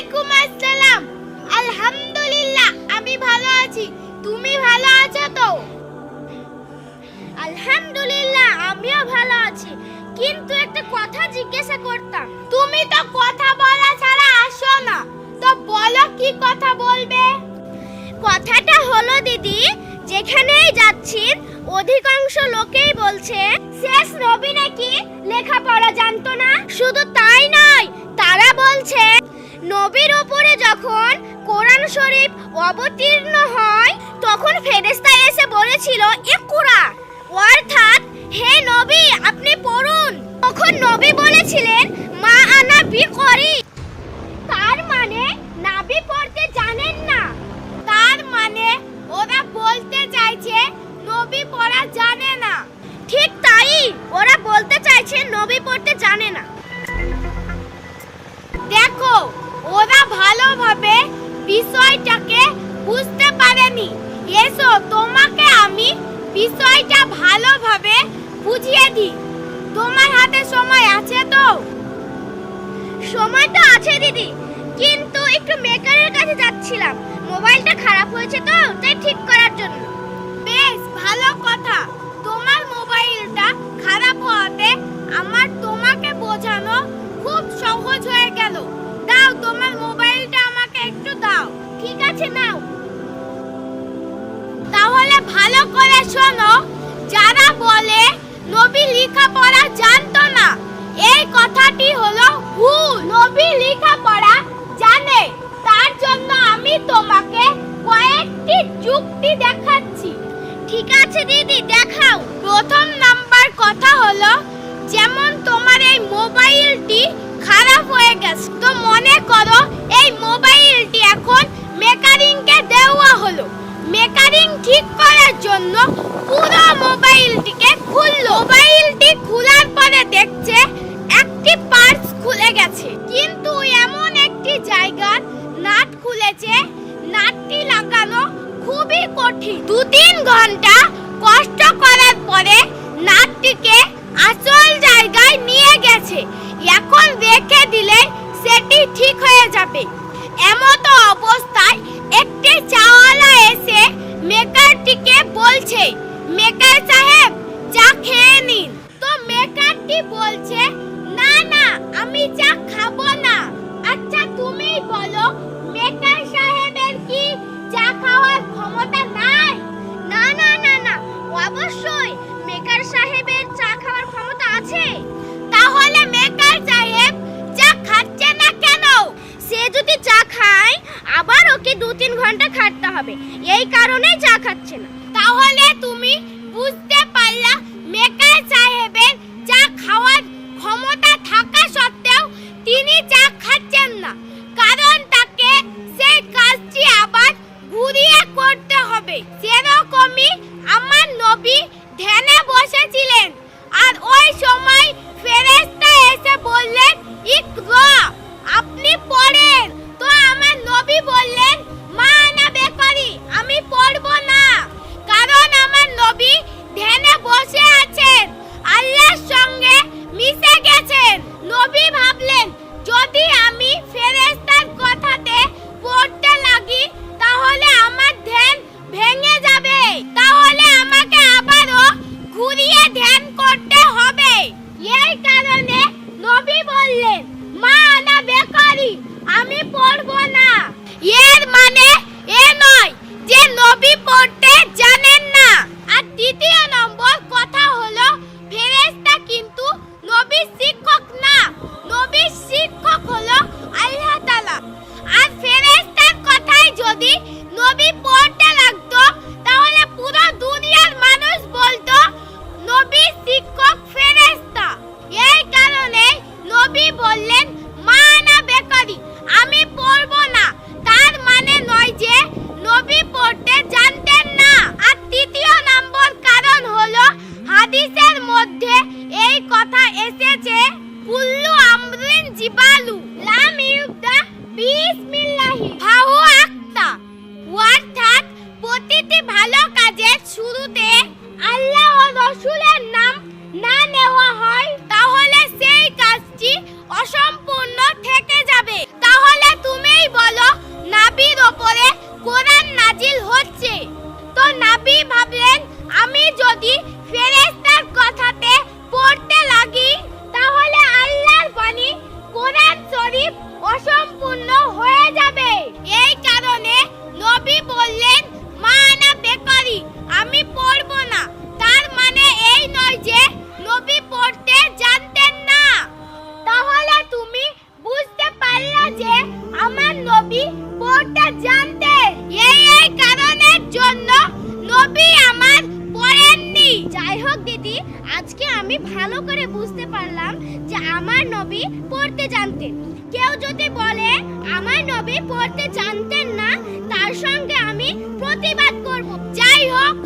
ওয়ালাইকুম আসসালাম। আলহামদুলিল্লাহ, আমি ভালো আছি। তুমি ভালো আছো তো? আলহামদুলিল্লাহ, আমিও ভালো আছি। কিন্তু একটা কথা জিজ্ঞাসা করতাম। তুমি তো কথা বলা ছাড়া আসো না। তো বলো, কি কথা বলবে? কথাটা হলো, দিদি, যেখানেই যাচ্ছেন, অধিকাংশ লোকেই বলছে, শেষ নবী নাকি? লেখাপড়া জানতো না? শুধু তাই নয় তারা বলছে, নবীর ওপরে যখন কোরআন শরীফ অবতীর্ণ হয়, তখন ফেরেশতা এসে বলেছিল ইকরা অর্থাৎ হে নবী, আপনি পড়ুন। তখন নবী বলেছিলেন, মা আনা বি করি ভালোভাবে বিষয়টাকে বুঝতে পারেনি। এসো, তোমাকে আমি বিষয়টা ভালোভাবে বুঝিয়ে দিই। তোমার হাতে সময় আছে তো? সময় তো আছে, দিদি। কিন্তু একটু মেকারের কাছে যাচ্ছিলাম। মোবাইলটা খারাপ হয়েছে তো, তাই ঠিক করার জন্য। শোনো, যারা বলে নবী লেখাপড়া জানতো না, এই কথাটি হলো ভুল নবী লেখাপড়া জানে। তার জন্য আমি তোমাকে কয়েকটি যুক্তি দেখাচ্ছি। ঠিক আছে, দিদি, দেখাও। প্রথম নাম্বার কথা হলো, যেমন তোমার এই মোবাইলটি পরে নাটটিকে আসল জায়গায় নিয়ে গেছে। এখন রেখে দিলে সেটি ঠিক হয়ে যাবে। এমতো অবস্থায় একটি চাওয়ালা এসে ওকে দু তিন ঘণ্টা খাটতে হবে। এই কারণেই চা খাচ্ছে না। তাহলে তুমি বুঝতে পারলা মেকার সাহেবের চা খাওয়ার পড়ব না কথা এসেছে, কুল্লু আমরিন জিবালু, লাম ইউদা বিসমিল্লাহি, ফাহু আক্তা। অর্থাৎ, প্রতিটি ভালো কাজের শুরুতে আল্লাহ ও রসুলের আজকে আমি ভালো করে বুঝতে পারলাম যে আমার নবী পড়তে জানতেন। কেউ যদি বলে আমার নবী পড়তে জানতেন না, তার সঙ্গে আমি প্রতিবাদ করব। যাই হোক